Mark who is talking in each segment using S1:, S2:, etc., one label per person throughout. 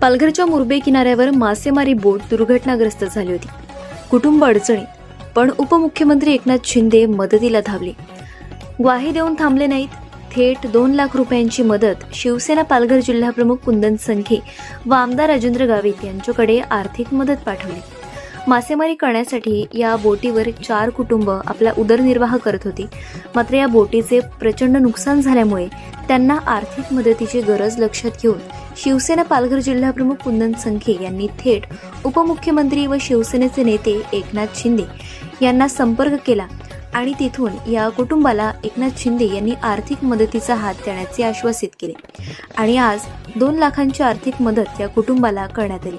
S1: पालघरच्या मुरबे किनाऱ्यावर मासेमारी बोट दुर्घटनाग्रस्त झाली होती. कुटुंब अडचणीत पण उपमुख्यमंत्री एकनाथ शिंदे मदतीला धावले. ग्वाही देऊन थांबले नाहीत. थेट दोन लाख रुपयांची मदत शिवसेना पालघर जिल्हाप्रमुख कुंदन संखे व आमदार राजेंद्र गावित यांच्याकडे आर्थिक मदत पाठवली. मासेमारी करण्यासाठी या बोटीवर चार कुटुंब आपला उदरनिर्वाह करत होती. मात्र या बोटीचे प्रचंड नुकसान झाल्यामुळे त्यांना आर्थिक मदतीची गरज लक्षात घेऊन शिवसेना पालघर जिल्हाप्रमुख कुंदन संखे यांनी थेट उपमुख्यमंत्री व शिवसेनेचे नेते एकनाथ शिंदे यांना संपर्क केला आणि तिथून या कुटुंबाला एकनाथ शिंदे यांनी आर्थिक मदतीचा हात देण्याचे आश्वासित केले आणि आज दोन लाखांची आर्थिक मदत या कुटुंबाला करण्यात आली.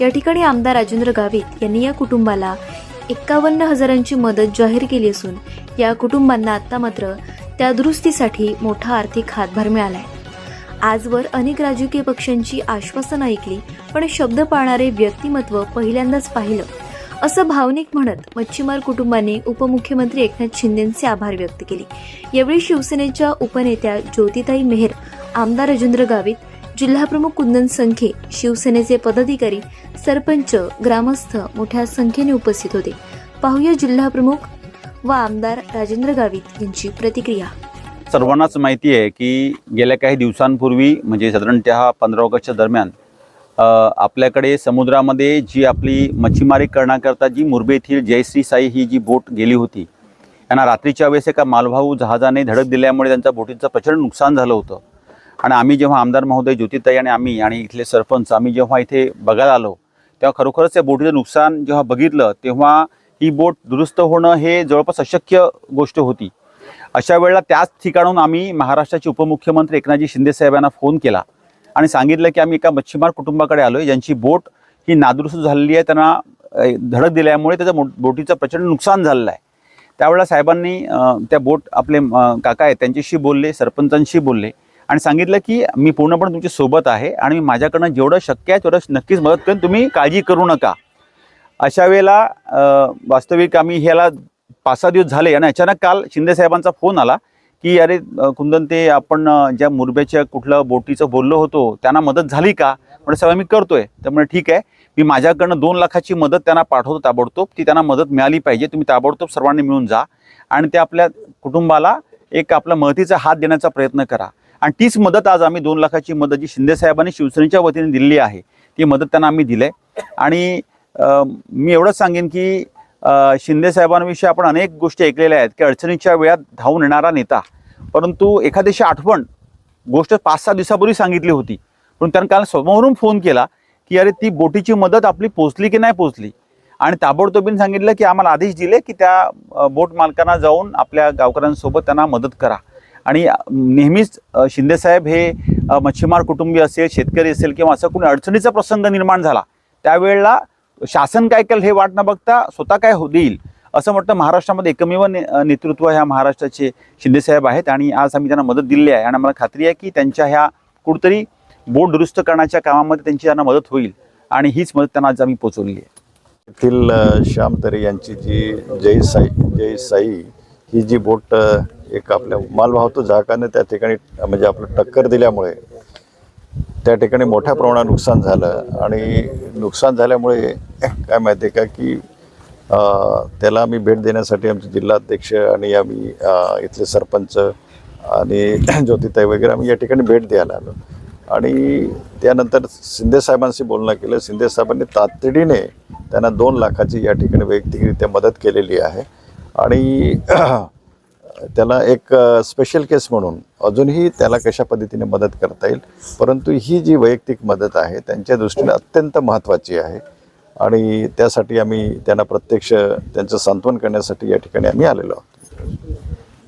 S1: या ठिकाणी आमदार राजेंद्र गावित यांनी या कुटुंबाला एक्कावन्न हजारांची मदत जाहीर केली असून या कुटुंबांना आता मात्र त्या दुरुस्तीसाठी मोठा आर्थिक हातभार मिळाला आहे आजवर अनेक राजकीय पक्षांची आश्वासनं ऐकली पण शब्द पाळणारे व्यक्तिमत्व पहिल्यांदाच पाहिलं. असं भावनिक म्हणत मच्छीमार कुटुंबाने उपमुख्यमंत्री एकनाथ शिंदेचे आभार व्यक्त केले. यावेळी शिवसेनेच्या उपनेत्या ज्योतिताई मेहर आमदार राजेंद्र गावित जिल्हाप्रमुख कुंदन संखे शिवसेनेचे पदाधिकारी सरपंच ग्रामस्थ मोठ्या संख्येने उपस्थित होते. पाहूया जिल्हाप्रमुख व आमदार राजेंद्र गावित यांची प्रतिक्रिया.
S2: सर्वांनाच माहिती आहे की गेल्या काही दिवसांपूर्वी म्हणजे साधारणतः पंधरा ऑगस्टच्या दरम्यान आपल्याकडे समुद्रामध्ये जी आपली मच्छीमारी करण्याकरता जी मुरबे येथील जयश्री साई ही जी बोट गेली होती यांना रात्रीच्या वेळेस एका मालवाहू जहाजाने धडक दिल्यामुळे त्यांच्या बोटीचं प्रचंड नुकसान झालं होतं. आणि आम्ही जेव्हा आमदार महोदय ज्योतिताई आणि आम्ही आणि इथले सरपंच आम्ही जेव्हा इथे बघायला आलो तेव्हा खरोखरच या बोटीचं नुकसान जेव्हा बघितलं तेव्हा ही बोट दुरुस्त होणं हे जवळपास अशक्य गोष्ट होती. अशा वेळेला त्याच ठिकाणून आम्ही महाराष्ट्राचे उपमुख्यमंत्री एकनाथजी शिंदे साहेबांना फोन केला आणि सांगितलं की आम्ही एका मच्छीमार कुटुंबाकडे आलो आहे ज्यांची बोट ही नादुरुस्त झालेली आहे त्यांना धडक दिल्यामुळे त्याचं मो- बोटीचं प्रचंड नुकसान झालेलं आहे. त्यावेळेला साहेबांनी त्या बोट आपले काका आहेत त्यांच्याशी बोलले सरपंचांशी बोलले आणि सांगितलं की मी पूर्णपणे तुमच्यासोबत आहे आणि मी माझ्याकडनं जेवढं शक्य आहे तेवढं नक्कीच मदत करेन तुम्ही काळजी करू नका. अशा वेळेला वास्तविक आम्ही ह्याला पाच सहा दिवस झाले आणि अचानक काल शिंदे साहेबांचा फोन आला की अरे कुंदन ते आपण ज्या मुरब्याच्या कुठलं बोटीचं बोललो होतो त्यांना मदत झाली का? म्हणजे साहेब मी करतोय. त्यामुळे ठीक आहे. मी माझ्याकडनं दोन लाखाची मदत त्यांना पाठवतो ताबडतोब. ती त्यांना मदत मिळाली पाहिजे. तुम्ही ताबडतोब सर्वांनी मिळून जा आणि ते आपल्या कुटुंबाला एक आपला मदतीचा हात देण्याचा प्रयत्न करा. आणि तीच मदत आज आम्ही दोन लाखाची मदत जी शिंदे साहेबांनी शिवसेनेच्या वतीने दिलेली आहे ती मदत त्यांना आम्ही दिली आहे आणि मी एवढंच सांगेन की शिंदे साहेबांविषयी आपण अनेक गोष्टी ऐकलेल्या आहेत की अडचणीच्या वेळात धावून येणारा नेता. परंतु एखाद्याशी आठवण गोष्ट पाच सहा दिवसापूर्वी सांगितली होती. पण त्यानं काल समोरून फोन केला की अरे ती बोटीची मदत आपली पोचली की नाही पोचली आणि ताबडतोबीन सांगितलं की आम्हाला आदेश दिले की त्या बोट मालकांना जाऊन आपल्या गावकऱ्यांसोबत त्यांना मदत करा. आणि नेहमीच शिंदेसाहेब हे मच्छीमार कुटुंबी असेल शेतकरी असेल किंवा असं कोणी अडचणीचा प्रसंग निर्माण झाला त्यावेळेला शासन काय केलं हे वाट न बघता स्वतः काय हो देईल असं म्हटलं महाराष्ट्रामध्ये एकमेव ने नेतृत्व ह्या महाराष्ट्राचे शिंदेसाहेब आहेत आणि आज आम्ही त्यांना मदत दिली आहे. आणि आम्हाला खात्री आहे की त्यांच्या ह्या कुठतरी बोट दुरुस्त करण्याच्या कामामध्ये त्यांची त्यांना मदत होईल. आणि हीच मदत त्यांना आज आम्ही पोचवली आहे.
S3: येथील श्याम तरे यांची जी जय साई जय साई ही जी बोट एक आपल्या मालवाहतूक जहाकाने त्या ठिकाणी म्हणजे आपलं टक्कर दिल्यामुळे त्या ठिकाणी मोठ्या प्रमाणात नुकसान झालं आणि नुकसान झाल्यामुळे काय माहिती आहे का की त्याला आम्ही भेट देण्यासाठी आमचे जिल्हाध्यक्ष आणि आम्ही इथले सरपंच आणि ज्योतिताई वगैरे आम्ही या ठिकाणी भेट द्यायला आलो. आणि त्यानंतर शिंदेसाहेबांशी बोलणं केलं. शिंदेसाहेबांनी तातडीने त्यांना दोन लाखाची या ठिकाणी वैयक्तिकरित्या मदत केलेली आहे. आणि त्याला एक स्पेशल केस म्हणून अजूनही त्याला कशा पद्धतीने मदत करता येईल परंतु ही जी वैयक्तिक मदत आहे त्यांच्या दृष्टीने अत्यंत महत्त्वाची आहे. आणि त्यासाठी आम्ही त्यांना प्रत्यक्ष त्यांचं सांत्वन करण्यासाठी या ठिकाणी आम्ही आलेलो आहोत.